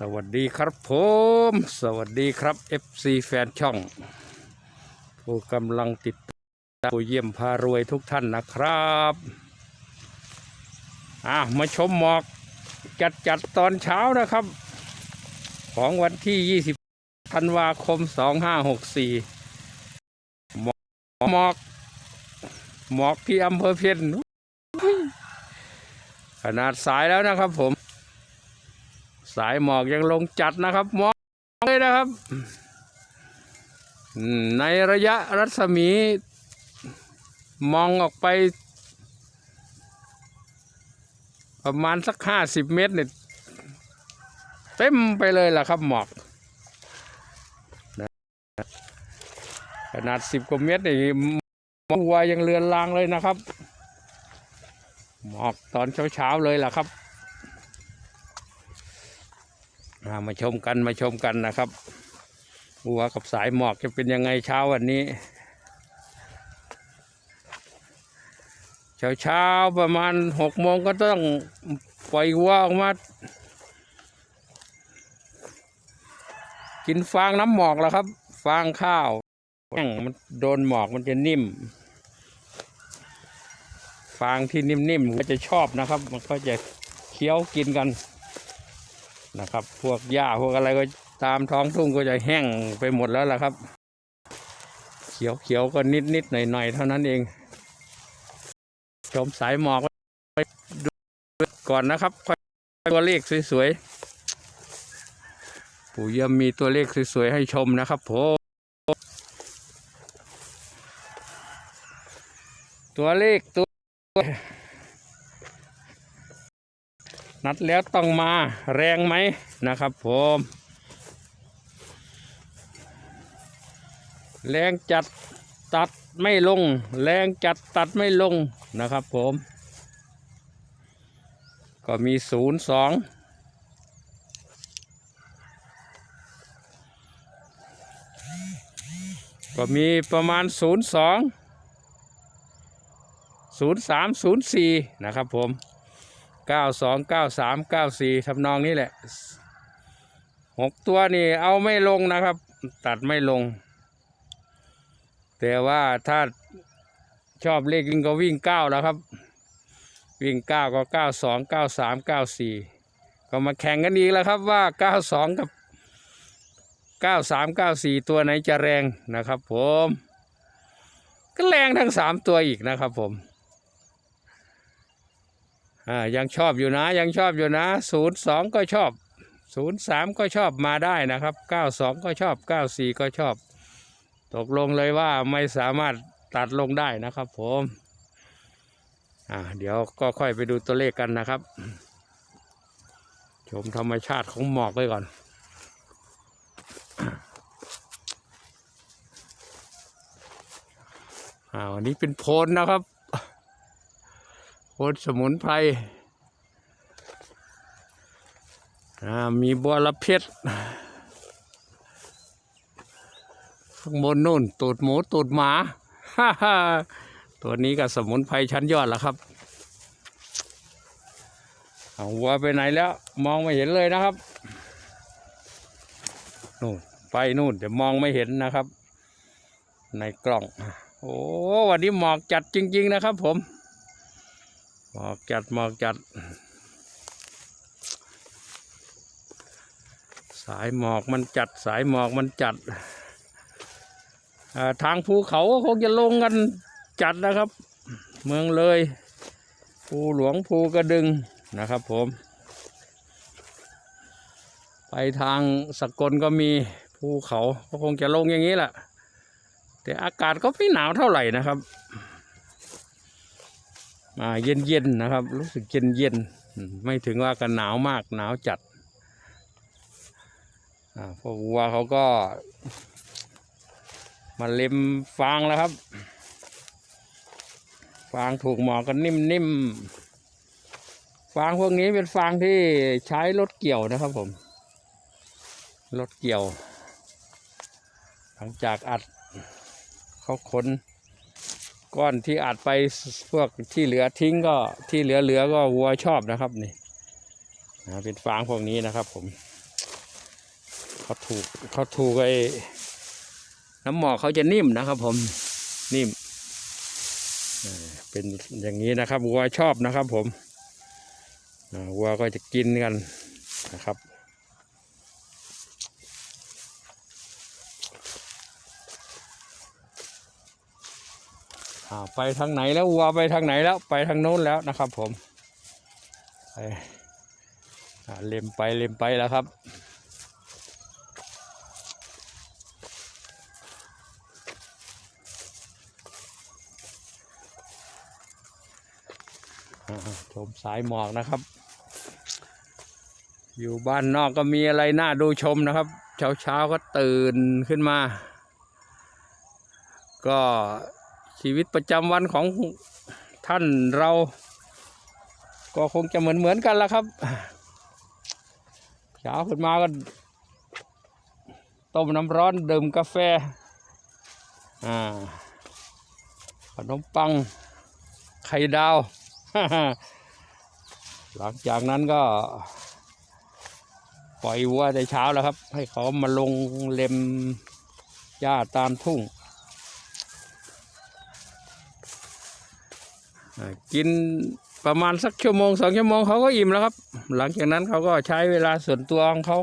สวัสดีครับผม สวัสดีครับ FC แฟนช่อง ผู้กำลังติดตามผู้เยี่ยมพารวยทุกท่านนะครับอะมาชมหมอกจัดจัดๆตอนเช้านะครับ ของวันที่ 20ธันวาคม 2564 หมอกหมอกหมอกที่อำเภอเพียนขนาดสายแล้วนะครับผม สายหมอกยังลงจัดนะครับมอกเลยนะครับ ในระยะรัศมี มองออกไป ประมาณสักห้าสิบเมตรเนี่ยเต็มไปเลยล่ะครับหมอกขนาดสิบกว่าเมตรนี่มอกวัวยังเลือนลางเลยนะครับ หมอกตอนเช้าๆเลยล่ะครับ อ่ามาชมกันมาชมกันนะครับวัวกับสายหมอกจะเป็นยังไงเช้าวันนี้ เช้าเช้าประมาณหกโมงก็ต้องปล่อยวัวออกมากินฟางน้ำหมอกแล้วครับ ฟางข้าวแห้งมันโดนหมอกมันจะนิ่ม ฟางที่นิ่มๆก็จะชอบนะครับ มันก็จะเคี้ยวกินกัน นะครับ พวกหญ้าพวกอะไรก็ตามท้องทุ่งก็จะแห้งไปหมดแล้วล่ะครับ เขียวเขียวก็นิดนิดหน่อยหน่อยเท่านั้นเอง ชมสายหมอกไว้ดูก่อนนะครับค่อยตัวเลขสวยๆปู่เยี่ยมมีตัวเลขสวยๆให้ชมนะครับผมตัวเลขตัว นัดแล้วต้องมาแรงไหมนะครับผมแรงจัดตัดไม่ลง แรงจัดตัดไม่ลงนะครับผม ก็มีศูนย์สองก็มีประมาณศูนย์สองศูนย์สามศูนย์สี่นะครับผม เก้าสองเก้าสามเก้าสี่ทำนองนี้แหละหกตัวนี่เอาไม่ลงนะครับ ตัดไม่ลง แต่ว่าถ้าชอบเลขวิ่งก็วิ่งเก้าแล้วครับ วิ่งเก้าก็เก้าสองเก้าสามเก้าสี่ก็มาแข่งกันอีกแล้วครับว่าเก้าสองกับเก้าสามเก้าสี่ตัวไหนจะแรงนะครับผม ก็แรงทั้งสามตัวอีกนะครับผม อ่ายังชอบอยู่นะยังชอบอยู่นะศูนย์สองก็ชอบศูนย์สามก็ชอบมาได้นะครับเก้าสองก็ชอบเก้าสี่ก็ชอบ ตกลงเลยว่าไม่สามารถตัดลงได้นะครับผมอ่าเดี๋ยวก็ค่อยไปดูตัวเลขกันนะครับ ชมธรรมชาติของหมอกไว้ก่อนอ่าวันนี้เป็นโพนนะครับ โพนสมุนไพรมีบัวละเพ็ดข้างบนนู่นตูดหมูตูดหมา ตัวนี้ก็สมุนไพรชั้นยอดแล้วครับเอาวัวไปไหนแล้ว มองไม่เห็นเลยนะครับนู่นไปนู่นเดี๋ยวมองไม่เห็นนะครับ ในกล้อง โอ้วันนี้หมอกจัดจริง ๆ นะครับผม หมอกจัดหมอกจัด สายหมอกมันจัด สายหมอกมันจัด ทางภูเขาก็คงจะลงกันจัดนะครับ เมืองเลยภูหลวงภูกระดึงนะครับผม ไปทางสกลก็มีภูเขาก็คงจะลงอย่างนี้แหละแต่อากาศก็ไม่หนาวเท่าไหร่นะครับ อ่าเย็นเย็นๆนะครับ รู้สึกเย็นเย็นๆไม่ถึงว่ากันหนาวมากหนาวจัดอ่าพวกวัวเขาก็มาเล็มฟางแล้วครับ ฟางถูกหมอกกันนิ่มๆ ฟางพวกนี้เป็นฟางที่ใช้รถเกี่ยวนะครับผม รถเกี่ยว หลังจากอัดเขาขน ก้อนที่อัดไปพวกที่เหลือทิ้งก็ที่เหลือเหลือก็วัวชอบนะครับนี่นะเป็นฟางพวกนี้นะครับผมเขาถูกเขาถูกไอ้น้ำหมอกเขาจะนิ่มนะครับ ผมนิ่มเป็นอย่างนี้นะครับวัวชอบนะครับ ผมวัวก็จะกินกันนะครับ อ่าไปทางไหนแล้ววัวไปทางไหนแล้วไปทางโน้นแล้วนะครับ ผมไปอ่าเล็มไปเล็มไปแล้วครับชมสายหมอกนะครับ อยู่บ้านนอกก็มีอะไรน่าดูชมนะครับ เช้าเช้าก็ตื่นขึ้นมา ก็ ชีวิตประจำวันของท่านเรา ก็คงจะเหมือนเหมือนๆกันละครับเช้าขึ้นมาก็ต้มน้ำร้อนดื่มกาแฟอ่าขนมปังไข่ดาว หลังจากนั้นก็ ปล่อยวัวแต่เช้าแล้วครับ ให้เขามาลงเล็มหญ้าตามทุ่ง อ่า กินประมาณสักชั่วโมงสองชั่วโมงเขาก็อิ่มแล้วครับ หลังจากนั้นเขาก็ใช้เวลาส่วนตัวของเขา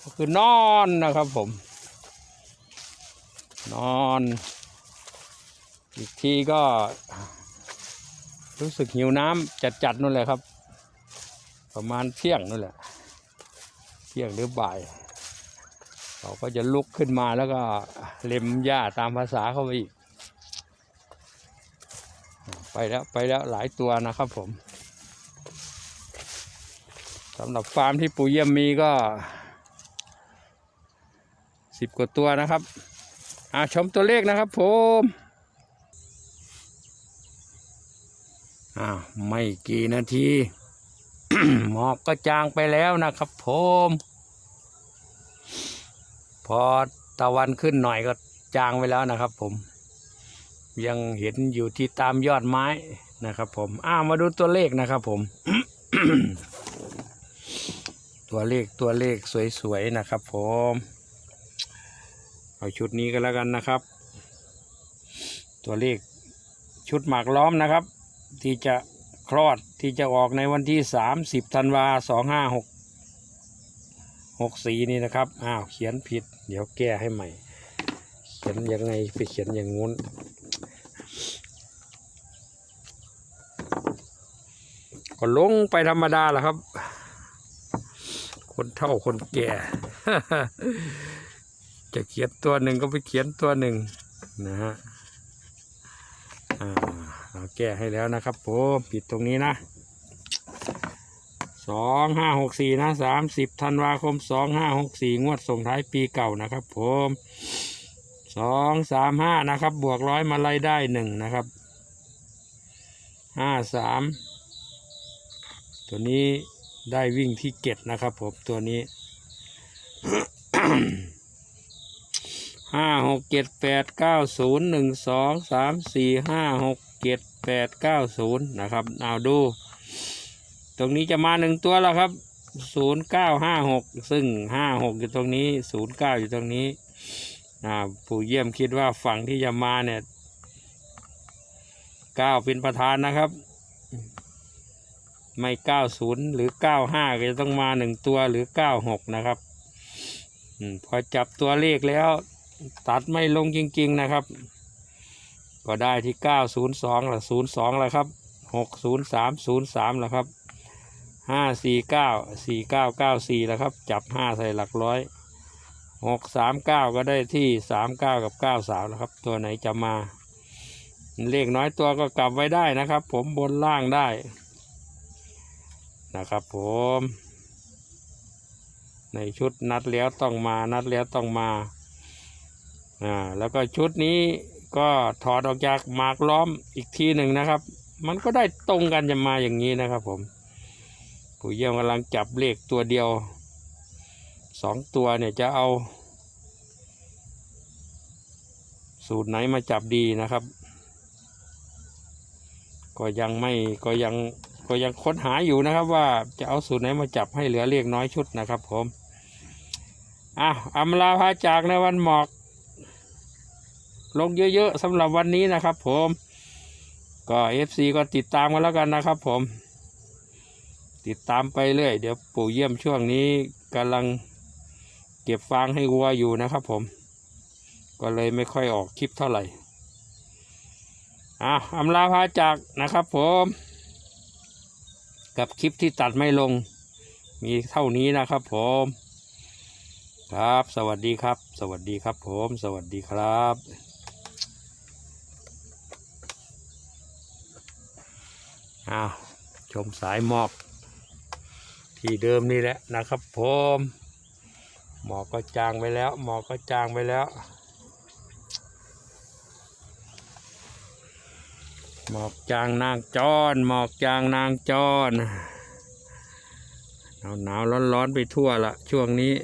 ก็คือนอนนะครับผม นอน อีกทีก็ รู้สึกหิวน้ำจัดๆนั่นแหละครับ ประมาณเที่ยงนั่นแหละ เที่ยงหรือบ่าย เขาก็จะลุกขึ้นมาแล้วก็เล็มหญ้าตามภาษาเขาไปอีก ไปแล้วไปแล้วหลายตัวนะครับผมสำหรับฟาร์มที่ปู่เยี่ยมมีก็สิบกว่าตัวนะครับอาชมตัวเลขนะครับผมอ่าไม่กี่นาที หมอกก็จางไปแล้วนะครับผมพอตะวันขึ้นหน่อยก็จางไปแล้วนะครับผม ยังเห็นอยู่ที่ตามยอดไม้นะครับผมอ้าวมาดูตัวเลขนะครับผม ตัวเลขตัวเลขสวยๆนะครับผมเอาชุดนี้ก็แล้วกันนะครับ ตัวเลขชุดหมากล้อมนะครับ ที่จะคลอดที่จะออกในวันที่สามสิบธันวาสองห้าหกหกสีนี่นะครับ อ้าว เขียนผิด เดี๋ยวแก้ให้ใหม่ เขียนยังไงไปเขียนอย่างงู้น ก็ลงไปธรรมดาแหละครับ คนเท่าคนแก่ จะเขียนตัวหนึ่งก็ไปเขียนตัวหนึ่งนะฮะเราแก้ให้แล้วนะครับผมปิดตรงนี้นะสองห้าหกสี่นะสามสิบธันวาคมสองห้าหกสี่งวดส่งท้ายปีเก่านะครับผมสองสามห้านะครับ บวกร้อยมาไล่ได้หนึ่งนะครับห้าสาม ตัวนี้ได้วิ่งที่เก็ดนะครับผมตัวนี้ห้าหกเจ็ดแปดเก้าศูนย์หนึ่งสองสามสี่ห้าหกเจ็ดแปดเก้าศูนย์นะครับเอาดู ตรงนี้จะมาหนึ่งตัวแล้วครับศูนย์เก้าห้าหกซึ่งห้าหกอยู่ตรงนี้ศูนย์เก้าอยู่ตรงนี้อ่าปู่เยี่ยมคิดว่าฝั่งที่จะมาเนี่ยเก้าเป็นประธานนะครับ ไม่เก้าศูนย์หรือเก้าห้าก็จะต้องมาหนึ่งตัวหรือเก้าหกนะครับอพอจับตัวเลขแล้ว ตัดไม่ลงจริง ๆ นะครับ ก็ได้ที่เก้าศูนย์สองละศูนย์สองละครับหกศูนย์สามศูนย์สามละครับห้าสี่เก้าสี่เก้าเก้าสี่ละครับ จับห้าใส่หลักร้อยหกสามเก้าก็ได้ที่สามเก้ากับเก้าสามแล้วครับ ตัวไหนจะมา เลขน้อยตัวก็กลับไว้ได้นะครับ ผมบนล่างได้ นะครับผมในชุดนัดแล้วต้องมานัดแล้วต้องมาอ่าแล้วก็ชุดนี้ก็ถอดออกจากหมากล้อมอีกทีหนึ่งนะครับ มันก็ได้ตรงกันจะมาอย่างนี้นะครับผมผู้เยี่ยมกำลังจับเลขตัวเดียวสองตัวเนี่ยจะเอา สูตรไหนมาจับดีนะครับ ก็ยังไม่ก็ยัง ก็ยังค้นหาอยู่นะครับว่าจะเอาสูตรไหนมาจับให้เหลือเลขน้อยชุดนะครับผมอะอำลาพาจากในวันหมอก ลงเยอะๆสำหรับวันนี้นะครับผมก็เอฟซีก็ติดตามกันแล้วกันนะครับผม ติดตามไปเรื่อย เดี๋ยวปู่เยี่ยมช่วงนี้กำลังเก็บฟางให้วัวอยู่นะครับผม ก็เลยไม่ค่อยออกคลิปเท่าไหร่อะอำลาพาจากนะครับผม กับคลิปที่ตัดไม่ลง มีเท่านี้นะครับผมครับ สวัสดีครับ สวัสดีครับผม สวัสดีครับอ้าวชมสายหมอก ที่เดิมนี่แหละนะครับผม หมอกก็จางไปแล้ว หมอกก็จางไปแล้ว หมอกจางนางจอนหมอกจางนางจอนหนาวหนาวร้อนร้อนไปทั่วละช่วงนี้